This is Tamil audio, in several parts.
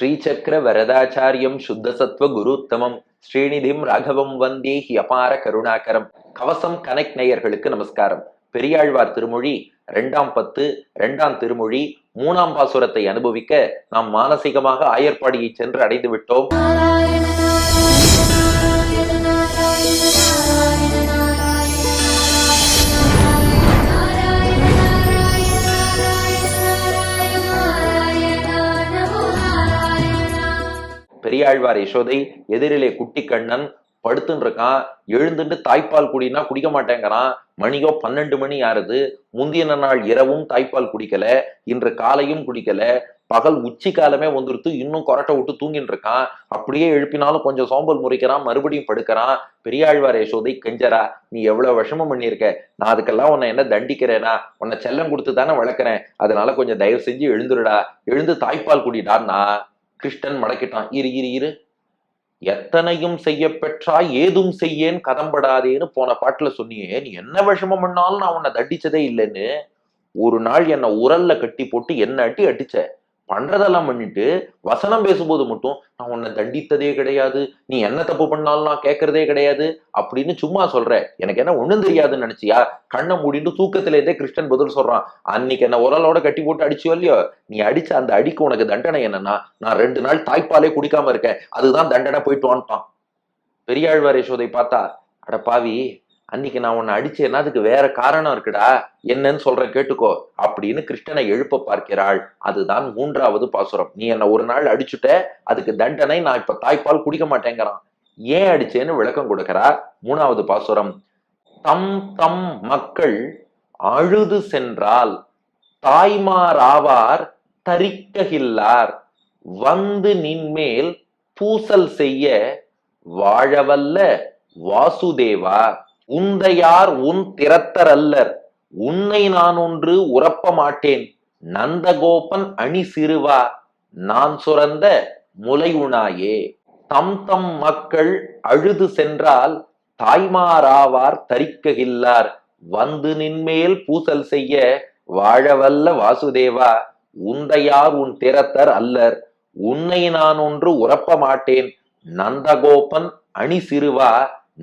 ஸ்ரீசக்கர வரதாச்சாரியம் சுத்தசத்வ குருத்தமம். ஸ்ரீநிதிம் ராகவம் வந்தே ஹி அபார கருணாகரம். கவசம் கனெக்ட் நேயர்களுக்கு நமஸ்காரம். பெரியாழ்வார் திருமொழி ரெண்டாம் பத்து ரெண்டாம் திருமொழி மூணாம் பாசுரத்தை அனுபவிக்க நாம் மானசீகமாக ஆயர்பாடியை சென்று அடைந்து விட்டோம் பெரியாழ்வார் யசோதை எதிரிலே குட்டி கண்ணன் படுத்துன்னு இருக்கான். எழுந்துட்டு தாய்ப்பால் குடினா குடிக்க மாட்டேங்கிறான். மணியோ பன்னெண்டு மணி ஆறுது. முந்தின நாள் இரவும் தாய்ப்பால் குடிக்கல. இன்று காலையும் குடிக்கல. பகல் உச்சி காலமே வந்துருத்து. இன்னும் கொரட்டை விட்டு தூங்கிட்டு இருக்கான். அப்படியே எழுப்பினாலும் கொஞ்சம் சோம்பல் முறிக்கிறான். மறுபடியும் படுக்கிறான். பெரியாழ்வார் யசோதை கெஞ்சரா நீ எவ்வளவு விஷமம் பண்ணியிருக்க? நான் அதுக்கெல்லாம் உன்னை என்ன தண்டிக்கிறேனா? உன்னை செல்லம் கொடுத்து தானே வளர்க்குறேன். அதனால கொஞ்சம் தயவு செஞ்சு எழுந்துருடா. எழுந்து தாய்ப்பால் குடிடான்னா கிருஷ்ணன் மடக்கிட்டான். இரு இரு இரு. எத்தனையும் செய்ய பெற்றாய் ஏதும் செய்யேன் கதம்படாதேன்னு போன பாட்டுல சொன்னியே நீ என்ன விஷமம் பண்ணாலும் நான் உன்னை தண்டிச்சதே இல்லைன்னு ஒரு நாள் என்னை உரல்ல கட்டி போட்டு என்ன அட்டி அடிச்ச. பண்றதெல்லாம் பண்ணிட்டு வசனம் பேசும்போது மட்டும் நான் உன்னை தண்டித்ததே கிடையாது நீ என்ன தப்பு பண்ணாலும் நான் கேட்கறதே கிடையாது அப்படின்னு சும்மா சொல்ற. எனக்கு என்ன ஒண்ணும் தெரியாதுன்னு நினைச்சியா? கண்ணை மூடிட்டு தூக்கத்துல இருந்தே கிருஷ்ணன் பதில் சொல்றான். அன்னைக்கு என்ன உரலோட கட்டி போட்டு அடிச்சியோ இல்லையோ? நீ அடிச்ச அந்த அடிக்கு உனக்கு தண்டனை என்னன்னா நான் ரெண்டு நாள் தாய்ப்பாலே குடிக்காம இருக்கேன். அதுதான் தண்டனை போயிட்டு வந்துட்டான். பெரியாழ்வார் யசோதை பார்த்தா அட பாவி அன்னைக்கு நான் உன்னை அடிச்சேன்னா அதுக்கு வேற காரணம் இருக்குடா. என்னன்னு சொல்ற கேட்டுக்கோ. அப்படின்னு கிருஷ்ணனை எழுப்ப பார்க்கிறாள். அதுதான் மூன்றாவது பாசுரம். நீ என்ன ஒரு நாள் அடிச்சுட்ட அதுக்கு தண்டனை நான் இப்ப தாய்ப்பால் குடிக்க மாட்டேங்கிறான். ஏன் அடிச்சேன்னு விளக்கம் கொடுக்கிறா மூணாவது பாசுரம். தம் தம் மக்கள் அழுது சென்றால் தாய்மாராவார் தரிக்ககில்லார். வந்து நின்மேல் பூசல் செய்ய வாழவல்ல வாசுதேவா. உந்தையார் உன் திறத்தர் அல்லர் உன்னை நான் ஒன்று உறப்ப மாட்டேன் நந்தகோபன் அணி சிறுவா நான் சுரந்த முலையுணாயே. தம் தம் மக்கள் அழுது சென்றால் தாய்மாராவார் தரிக்ககில்லார். வந்து நின்மேல் பூசல் செய்ய வாழவல்ல வாசுதேவா உந்தையார் உன் திறத்தர் அல்லர்? உன்னை நான் ஒன்று உறப்ப மாட்டேன் நந்தகோபன் அணி சிறுவா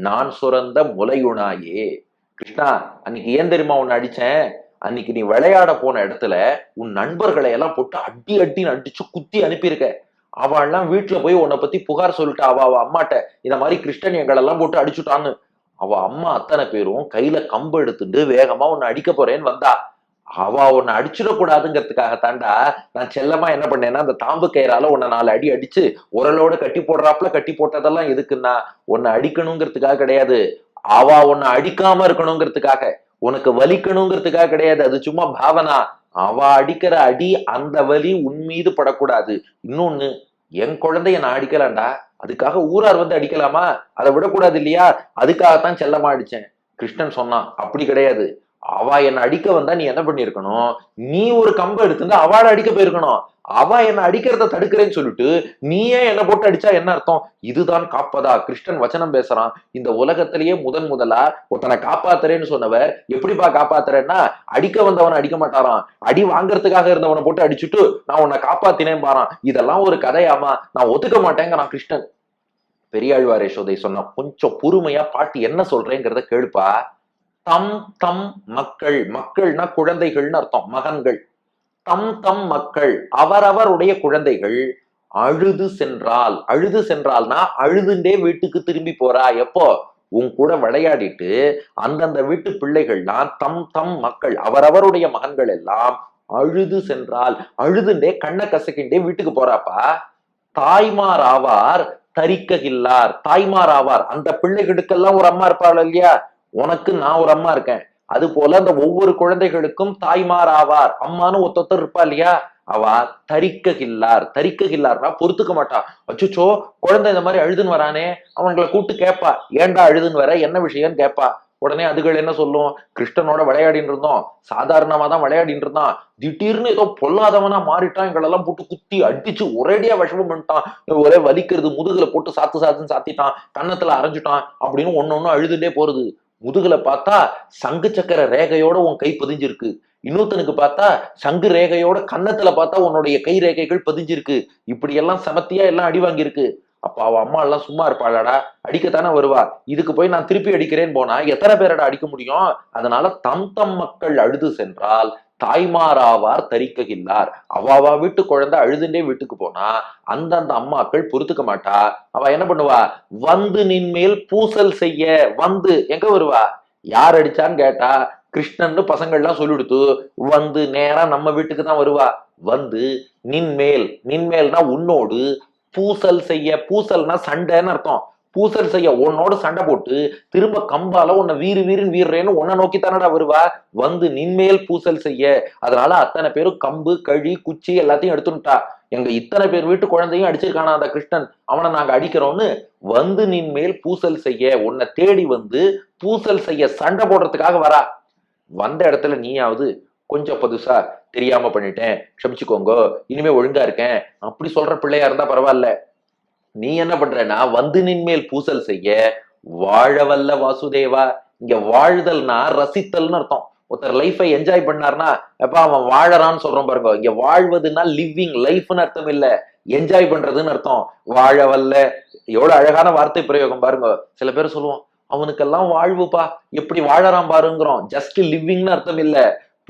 நான் சுரந்த முலையுணாயே கிருஷ்ணா அன்னைக்கு ஏன் தெரியுமா உன்னை அடிச்சேன்? அன்னைக்கு நீ விளையாட போன இடத்துல உன் நண்பர்களை எல்லாம் போட்டு அடி அடின்னு அடிச்சு குத்தி அனுப்பியிருக்க. அவள்லாம் வீட்டுல போய் உன்னை பத்தி புகார் சொல்லிட்டா. அவ அவ அம்மாட்ட இந்த மாதிரி கிருஷ்ணன் எங்களெல்லாம் போட்டு அடிச்சுட்டான்னு. அவ அம்மா அத்தனை பேரும் கையில கம்பு எடுத்துட்டு வேகமா உன்னை அடிக்க போறேன்னு வந்தா. அவ உன்னை அடிச்சிடக்கூடாதுங்கிறதுக்காக தாண்டா நான் செல்லமா என்ன பண்ணேன்னா அந்த தாம்பு கயிறால உன்னை நாலு அடி அடிச்சு உரலோட கட்டி போடுறாப்புல கட்டி போட்டதெல்லாம் எதுக்குன்னா உன்னை அடிக்கணுங்கிறதுக்காக கிடையாது. அவ உன்னை அடிக்காம இருக்கணுங்கிறதுக்காக. உனக்கு வலிக்கணுங்கிறதுக்காக கிடையாது. அது சும்மா பாவனா. அவ அடிக்கிற அடி அந்த வலி உன் மீது படக்கூடாது. இன்னொன்னு என் குழந்தைய நான் அடிக்கலாம்டா. அதுக்காக ஊரார் வந்து அடிக்கலாமா? அதை விடக்கூடாது இல்லையா? அதுக்காகத்தான் செல்லமா அடிச்சேன். கிருஷ்ணன் சொன்னான் அப்படி கிடையாது. அவ என்ன அடிக்க வந்தா நீ என்ன பண்ணிருக்கணும் நீ ஒரு கம்பை எடுத்துட்டு அவளை அடிக்க போயிருக்கணும். அவ என்ன அடிக்கிறத தடுக்கிறேன்னு சொல்லிட்டு நீயே என்ன போட்டு அடிச்சா என்ன அர்த்தம்? இதுதான் காப்பதா? கிருஷ்ணன் வச்சனம் பேசுறான். இந்த உலகத்திலேயே முதன் முதலா ஒருத்தனை காப்பாத்துறேன்னு சொன்னவர் எப்படிப்பா காப்பாத்துறேன்னா அடிக்க வந்தவனை அடிக்க மாட்டாராம். அடி வாங்குறதுக்காக இருந்தவனை போட்டு அடிச்சுட்டு நான் உன்னை காப்பாத்தினேன் பாறான் இதெல்லாம் ஒரு கதையாமா? நான் ஒத்துக்க மாட்டேங்கிறான் கிருஷ்ணன். பெரியாழ்வார் யசோதை சொன்னா கொஞ்சம் பொறுமையா பாட்டு என்ன சொல்றேங்கிறத கேளுப்பா. தம் தம் மக்கள் மக்கள்னா குழந்தைகள்னு அர்த்தம் மகன்கள். தம் தம் மக்கள் அவரவருடைய குழந்தைகள் அழுது சென்றால் அழுது சென்றால்னா அழுதுண்டே வீட்டுக்கு திரும்பி போறா எப்போ? உன் கூட விளையாடிட்டு அந்தந்த வீட்டு பிள்ளைகள்லாம் தம் தம் மக்கள் அவரவருடைய மகன்கள் எல்லாம் அழுது சென்றால் அழுதுண்டே கண்ணை கசக்கிண்டே வீட்டுக்கு போறாப்பா? தாய்மார் ஆவார் தரிக்ககில்லார் தாய்மார் ஆவார். அந்த பிள்ளைகளுக்கெல்லாம் ஒரு அம்மா இருப்பாள் இல்லையா? உனக்கு நான் ஒரு அம்மா இருக்கேன். அது போல அந்த ஒவ்வொரு குழந்தைகளுக்கும் தாய்மார் ஆவார். அம்மானு ஒத்தொத்தர் இருப்பா இல்லையா? அவ தரிக்ககில்லார். தரிக்ககில்லார்னா பொறுத்துக்க மாட்டா. அச்சுச்சோ குழந்தை இந்த மாதிரி அழுதுன்னு வரானே அவங்களை கூப்பிட்டு கேட்பா ஏன்டா அழுதுன்னு வர? என்ன விஷயம்னு கேட்பா உடனே அதுகள் என்ன சொல்லும்? கிருஷ்ணனோட விளையாடின்னு இருந்தோம். சாதாரணமா தான் விளையாடின்னு இருந்தான். திடீர்னு ஏதோ பொல்லாதவனா மாறிட்டான். எங்களெல்லாம் போட்டு குத்தி அடிச்சு ஒரேடியா விஷமம் பண்ணிட்டான். ஒரே வலிக்கிறது முதுகுல போட்டு சாத்து சாத்துன்னு சாத்திட்டான். கன்னத்துல அரைஞ்சிட்டான். அப்படின்னு ஒன்னொன்னு அழுதுட்டே போறது. முதுகுல பார்த்தா சங்கு சக்கர ரேகையோட உன் கை பதிஞ்சிருக்கு. இன்னொருத்தனுக்கு பார்த்தா சங்கு ரேகையோட கன்னத்துல பார்த்தா உன்னுடைய கை ரேகைகள் பதிஞ்சிருக்கு. இப்படி எல்லாம் சமத்தியா எல்லாம் அடி வாங்கியிருக்கு. அப்ப அவ அம்மா எல்லாம் சும்மா இருப்பாளாடா அடிக்கத்தானே வருவா. இதுக்கு போய் நான் திருப்பி அடிக்கிறேன்னு போனா எத்தனை பேரடா அடிக்க முடியும்? அதனால தம் தம் மக்கள் அழுது சென்றால் தாய்மாராவார் தரிக்ககில்லார் அவாவா வீட்டு குழந்தை அழுதுண்டே வீட்டுக்கு போனா அந்தந்த அம்மாக்கள் பொறுத்துக்க மாட்டா. அவ என்ன பண்ணுவா? வந்து நின்மேல் பூசல் செய்ய வந்து. எங்க வருவா? யார் அடிச்சான்னு கேட்டா கிருஷ்ணன்னு பசங்கள்லாம் சொல்லிடுத்து வந்து நேரா நம்ம வீட்டுக்கு தான் வருவா. வந்து நின்மேல் நின்மேல்னா உன்னோடு. பூசல் செய்ய பூசல்னா சண்டைன்னு அர்த்தம். பூசல் செய்ய உன்னோட சண்டை போட்டு திரும்ப கம்பால உன்னை வீறு வீருன்னு வீடுறேன்னு உன்னை நோக்கி தானடா வருவா? வந்து நின்மேல் பூசல் செய்ய. அதனால அத்தனை பேரும் கம்பு கழி குச்சி எல்லாத்தையும் எடுத்துட்டா எங்க இத்தனை பேர் வீட்டு குழந்தையும் அடிச்சிருக்கானா அந்த கிருஷ்ணன்? அவனை நாங்க அடிக்கிறோம்னு வந்து நின்மேல் பூசல் செய்ய உன்னை தேடி வந்து பூசல் செய்ய சண்டை போடுறதுக்காக வரா. வந்த இடத்துல நீயாவது கொஞ்சம் புதுசா தெரியாம பண்ணிட்டேன். க்ஷமிச்சுக்கோங்க. இனிமே ஒழுங்கா இருக்கேன். அப்படி சொல்ற பிள்ளையா இருந்தா பரவாயில்ல. நீ என்ன பண்றனா வந்து நின்மேல் பூசல் செய்ய வாழவல்ல வாசுதேவா. இங்க வாழ்தல்னா ரசித்தல்னு அர்த்தம். ஒருத்தர் லைஃபை என்ஜாய் பண்ணார்னா எப்ப அவன் வாழறான்னு சொல்றோம் பாருங்க. இங்க வாழ்வதுன்னா லிவிங் லைஃப்னு அர்த்தம் இல்ல. என்ஜாய் பண்றதுன்னு அர்த்தம். வாழவல்ல எவ்வளவு அழகான வார்த்தை பிரயோகம் பாருங்க. சில பேர் சொல்லுவோம் அவனுக்கெல்லாம் வாழ்வுப்பா. எப்படி வாழறான் பாருங்கிறோம். ஜஸ்ட் லிவிங்னு அர்த்தம் இல்ல.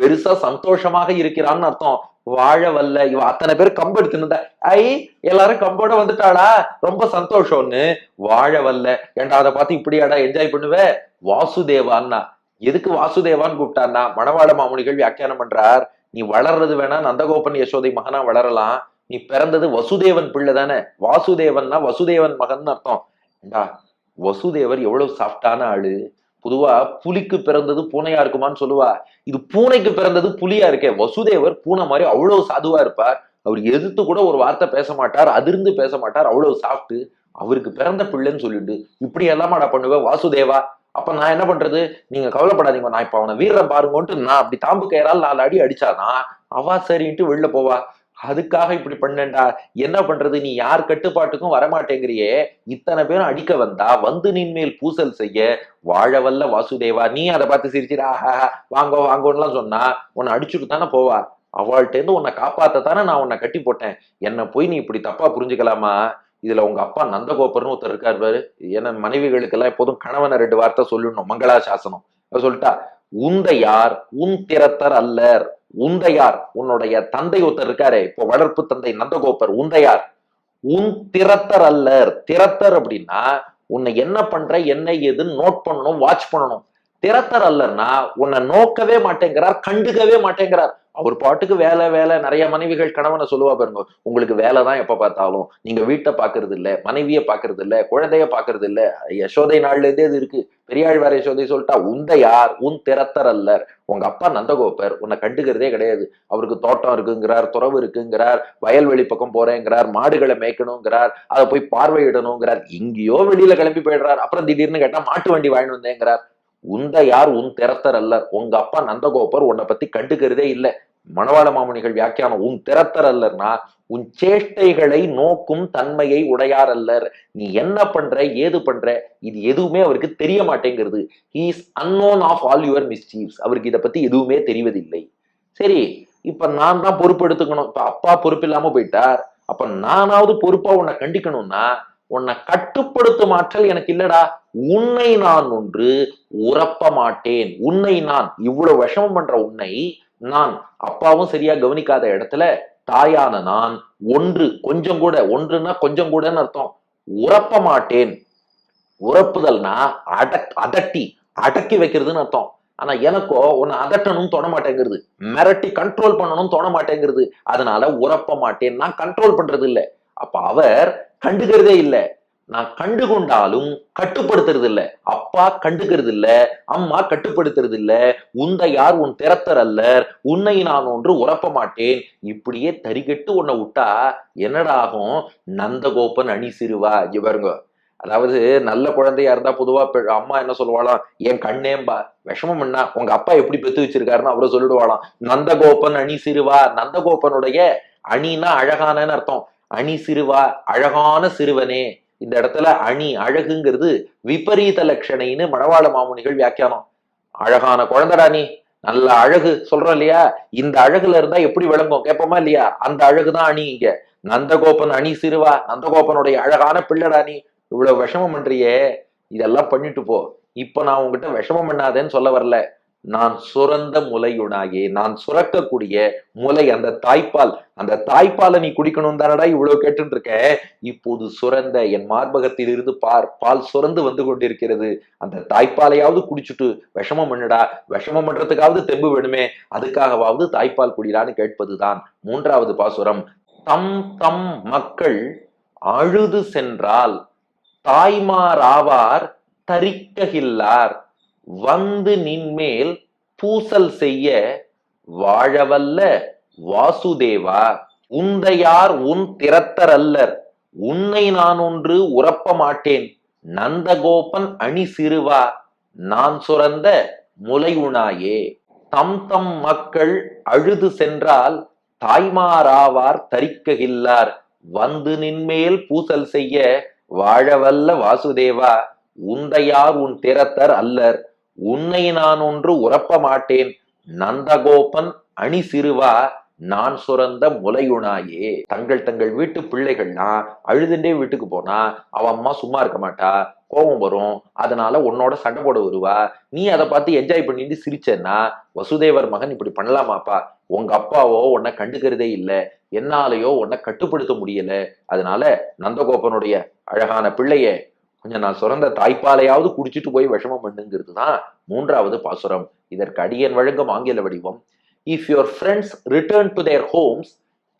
பெருசா சந்தோஷமாக இருக்கிறான்னு அர்த்தம். வாழ வல்ல. இவ அத்தனை பேர் கம்பு எடுத்துன்னு ஐ எல்லாரும் கம்போட வந்துட்டாளா? ரொம்ப சந்தோஷம்னு. வாழ வல்ல. ஏன்டா அதை பார்த்து இப்படியாடா என்ஜாய் பண்ணுவ? வாசுதேவான்னா. எதுக்கு வாசுதேவான்னு கூப்பிட்டான்னா? மணவாள மாமுனிகள் வியாக்கியானம் பண்றார். நீ வளர்றது வேணா நந்தகோபன் யசோதை மகனா வளரலாம். நீ பிறந்தது வசுதேவன் பிள்ளை தானே. வாசுதேவன்னா வசுதேவன் மகன் அர்த்தம். ஏண்டா வசுதேவர் எவ்வளவு சாஃப்டான ஆளு. பொதுவா புலிக்கு பிறந்தது பூனையா இருக்குமான்னு சொல்லுவா. இது பூனைக்கு பிறந்தது புலியா இருக்கே. வசுதேவர் பூனை மாதிரி அவ்வளவு சாதுவா இருப்பார். அவர் எதிர்த்து கூட ஒரு வார்த்தை பேச மாட்டார். அதிர்ந்து பேச மாட்டார். அவ்வளவு சாப்பிட்டு அவருக்கு பிறந்த பிள்ளைன்னு சொல்லிட்டு இப்படி எல்லாமாடா பண்ணுவேன் வாசுதேவா? அப்ப நான் என்ன பண்றது? நீங்க கவலைப்படாதீங்க. நான் இப்ப அவனை வீரன் பாருங்கன்ட்டு நான் அப்படி தாம்பு கயிறால் நாலு அடி அடிச்சாதான் அவா சரின்ட்டு வெளில போவா. அதுக்காக இப்படி பண்ணேன்டா. என்ன பண்றது? நீ யார் கட்டுப்பாட்டுக்கும் வரமாட்டேங்கிறியே. இத்தனை பேரும் அடிக்க வந்தா வந்து நின்மேல் பூசல் செய்ய வாழவல்ல வாசுதேவா நீ அதை பார்த்து சிரிச்சிடா. வாங்கோ வாங்கோன்னுலாம் சொன்னா உன்னை அடிச்சுட்டு தானே போவா. அவள்கிட்ட இருந்து உன்னை காப்பாத்தத்தானே நான் உன்னை கட்டி போட்டேன். என்ன போய் நீ இப்படி தப்பா புரிஞ்சுக்கலாமா? இதுல உங்க அப்பா நந்தகோபர்னு ஒருத்தர் இருக்காரு பாரு. ஏன்னா மனைவிகளுக்கெல்லாம் எப்போதும் கணவனை ரெண்டு வார்த்தை சொல்லணும். மங்களா சாசனம் சொல்லிட்டா உந்த யார்? உன் திறத்தர் அல்லர். உந்தையார் உன்னுடைய தந்தை ஒருத்தர் இருக்காரு இப்போ வளர்ப்பு தந்தை நந்தகோபர் உந்தையார். உன் திறத்தர் அல்லர். திறத்தர் அப்படின்னா உன்னை என்ன பண்ற என்ன ஏதுன்னு நோட் பண்ணணும் வாட்ச் பண்ணணும். திறத்தர் அல்லர்னா உன்னை நோக்கவே மாட்டேங்கிறார் கண்டுக்கவே மாட்டேங்கிறார். அவர் பாட்டுக்கு வேலை வேலை நிறைய மனைவிகள் கணவனை சொல்லுவா பாருங்க. உங்களுக்கு வேலை தான் எப்ப பார்த்தாலும். நீங்க வீட்டை பாக்குறது இல்ல மனைவியை பாக்குறது இல்ல குழந்தைய பாக்குறது இல்ல யசோதை நாள்ல இருந்தே இது இருக்கு? பெரியாழ்வார் யசோதை சொல்லிட்டா உந்த யார்? உன் திறத்தர் அல்லர். உங்க அப்பா நந்தகோபர். உன்னை கண்டுக்கிறதே கிடையாது. அவருக்கு தோட்டம் இருக்குங்கிறார் துறவு இருக்குங்கிறார் வயல்வெளி பக்கம் போறேங்கிறார் மாடுகளை மேய்க்கணுங்கிறார் அதை போய் பார்வையிடணுங்கிறார். எங்கேயோ வெளியில கிளம்பி போயிடுறார். அப்புறம் திடீர்னு கேட்டா மாட்டு வண்டி வாங்கிட்டு வந்தேங்கிறார். உந்த யார் உன் திறத்தர் அல்ல. உங்க அப்பா நந்தகோபர் உன்னை பத்தி கண்டுக்கிறதே இல்லை. மணவாள மாமுனிகள் வியாக்கியானம் உன் திறத்தர் அல்லர்னா உன் சேஷ்டைகளை நோக்கும் தன்மையை உடையார் அல்லர். நீ என்ன பண்ற ஏது பண்ற இது எதுவுமே அவருக்கு தெரிய மாட்டேங்கிறது. Is unknown of all your mischiefs அவருக்கு இதை பத்தி எதுவுமே தெரிவதில்லை. சரி இப்ப நான் தான் பொறுப்பு எடுத்துக்கணும். இப்ப அப்பா பொறுப்பு இல்லாம போயிட்டார். அப்ப நானாவது பொறுப்பா உன்னை கண்டிக்கணும்னா உன்னை கட்டுப்படுத்தும் ஆற்றல் எனக்கு இல்லடா. உன்னை நான் ஒன்று உறப்ப மாட்டேன் உன்னை நான் இவ்வளவு விஷமம் பண்ற உன்னை நான் அப்பாவும் சரியா கவனிக்காத இடத்துல தாயான நான் ஒன்று கொஞ்சம் கூட ஒன்றுன்னா கொஞ்சம் கூடன்னு அர்த்தம். உறப்ப மாட்டேன் உறப்புதல்னா அடக் அதட்டி அடக்கி வைக்கிறதுன்னு அர்த்தம். ஆனா எனக்கோ உன்னை அதட்டணும் தோண மாட்டேங்கிறது மிரட்டி கண்ட்ரோல் பண்ணணும் தோண மாட்டேங்கிறது அதனால உறப்ப மாட்டேன் நான் கண்ட்ரோல் பண்றது இல்லை அப்ப அவர் கண்டுக்கிறதே இல்லை. நான் கண்டுகொண்டாலும் கட்டுப்படுத்துறது இல்ல அப்பா கண்டுக்கிறது இல்ல அம்மா கட்டுப்படுத்துறது இல்ல உந்த யார் உன் திறத்தர் அல்லர் உன்னை நான் ஒன்று உறப்ப மாட்டேன். இப்படியே தறிகட்டு உன்னை விட்டா என்னடா ஆகும்? நந்தகோபன் அணி சிறுவா இவருங்க அதாவது நல்ல குழந்தையா இருந்தா பொதுவா பெ- அம்மா என்ன சொல்லுவாளாம்? என் கண்ணேம்பா. விஷமம் என்ன? உங்க அப்பா எப்படி பெத்து வச்சிருக்காருன்னு அவரை சொல்லிடுவாளாம். நந்தகோபன் அணி சிறுவா. நந்தகோபனுடைய அணினா அழகானன்னு அர்த்தம். அணி சிறுவா அழகான சிறுவனே. இந்த இடத்துல அணி அழகுங்கிறது விபரீத லட்சணைன்னு மணவாள மாமுனிகள் வியாக்கியானம். அழகான குழந்தடா நீ நல்ல அழகு சொல்றோம் இல்லையா? இந்த அழகுல இருந்தா எப்படி விளங்கும்? கேட்போமா இல்லையா? அந்த அழகுதான் அணி இங்க. நந்தகோபன் அணி சிறுவா நந்தகோபனுடைய அழகான பிள்ளடா நீ. இவ்வளவு விஷமம் பண்றியே. இதெல்லாம் பண்ணிட்டு போ. இப்ப நான் உங்ககிட்ட விஷமம் பண்ணாதேன்னு சொல்ல வரல. நான் சுரந்த முலையுணாயே நான் சுரக்கக்கூடிய முலை அந்த தாய்ப்பால் அந்த தாய்ப்பாலை நீ குடிக்கணும் தானடா இவ்வளவு கேட்டுட்டு இருக்க இப்போது சுரந்த என் மார்பகத்தில் இருந்து பார் பால் சுரந்து வந்து கொண்டிருக்கிறது. அந்த தாய்ப்பாலையாவது குடிச்சுட்டு விஷமம் பண்ணுடா விஷமம் பண்றதுக்காவது தெம்பு வேணுமே அதுக்காகவாவது தாய்ப்பால் குடிடான்னு கேட்பதுதான் மூன்றாவது பாசுரம். தம் தம் மக்கள் அழுது சென்றால் தாய்மாராவார் தரிக்ககில்லார். வந்து நின்மேல் பூசல் செய்ய வாழவல்ல வாசுதேவா உந்தையார் உன் திறத்தர் அல்லர் உன்னை நான் ஒன்று உறப்ப மாட்டேன் நந்தகோபன் அணி சிறுவா நான் சுரந்த முலை உணாயே தம் தம் மக்கள் அழுது சென்றால் தாய்மாராவார் தரிக்ககில்லார் வந்து நின்மேல் பூசல் செய்ய வாழவல்ல வாசுதேவா உந்தையார் உன் திறத்தர் அல்லர் உன்னை நான் ஒன்று உறப்ப மாட்டேன் நந்தகோபன் அணி சிறுவா நான் சுரந்த முலையுணாயே தங்கள் தங்கள் வீட்டு பிள்ளைகள்லாம் அழுதுண்டே வீட்டுக்கு போனா அவ அம்மா சும்மா இருக்க மாட்டா. கோபம் வரும். அதனால உன்னோட சண்டை போட வருவா. நீ அதை பார்த்து என்ஜாய் பண்ணிட்டு சிரிச்சேன்னா வசுதேவர் மகன் இப்படி பண்ணலாமாப்பா? உங்க அப்பாவோ உன்னை கண்டுக்கிறதே இல்லை. என்னாலேயோ உன்னை கட்டுப்படுத்த முடியல. அதனால நந்தகோபனுடைய அழகான பிள்ளைய கொஞ்சம் நான் சுரந்த தாய்ப்பாலையாவது குடிச்சிட்டு போய் விஷமம் பண்ணுங்கிறது தான் மூன்றாவது பாசுரம் இதற்கு அடியன் வழங்கும் ஆங்கில வடிவம் if your friends return to their homes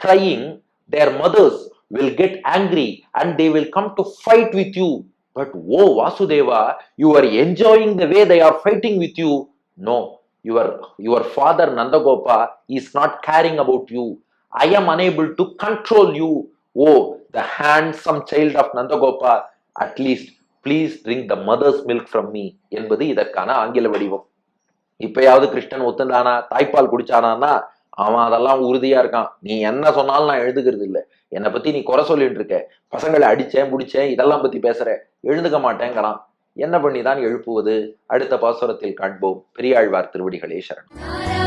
crying their mothers will get angry and they will come to fight with you but oh Vasudeva you are enjoying the way they are fighting with you no your your father Nandagopa is not caring about you I am unable to control you oh the handsome child of Nandagopa at least please drink the mother's milk from me என்பது இதற்கான ஆங்கில வடிவம். இப்பயாவது கிருஷ்ணன் ஒத்துண்டானா தாய்ப்பால் குடிச்சானான்னா அவன் அதெல்லாம் உறுதியா இருக்கான். நீ என்ன சொன்னாலும் நான் எழுதுகிறது இல்ல. என்னை பத்தி நீ குறை சொல்லிட்டு இருக்க. பசங்களை அடிச்சேன் பிடிச்சேன் இதெல்லாம் பத்தி பேசுற. எழுந்துக்க மாட்டேங்கிறான். என்ன பண்ணி தான் எழுப்புவது? அடுத்த பாசுரத்தில் காண்போம். பெரியாழ்வார் திருவடிகளே சரண்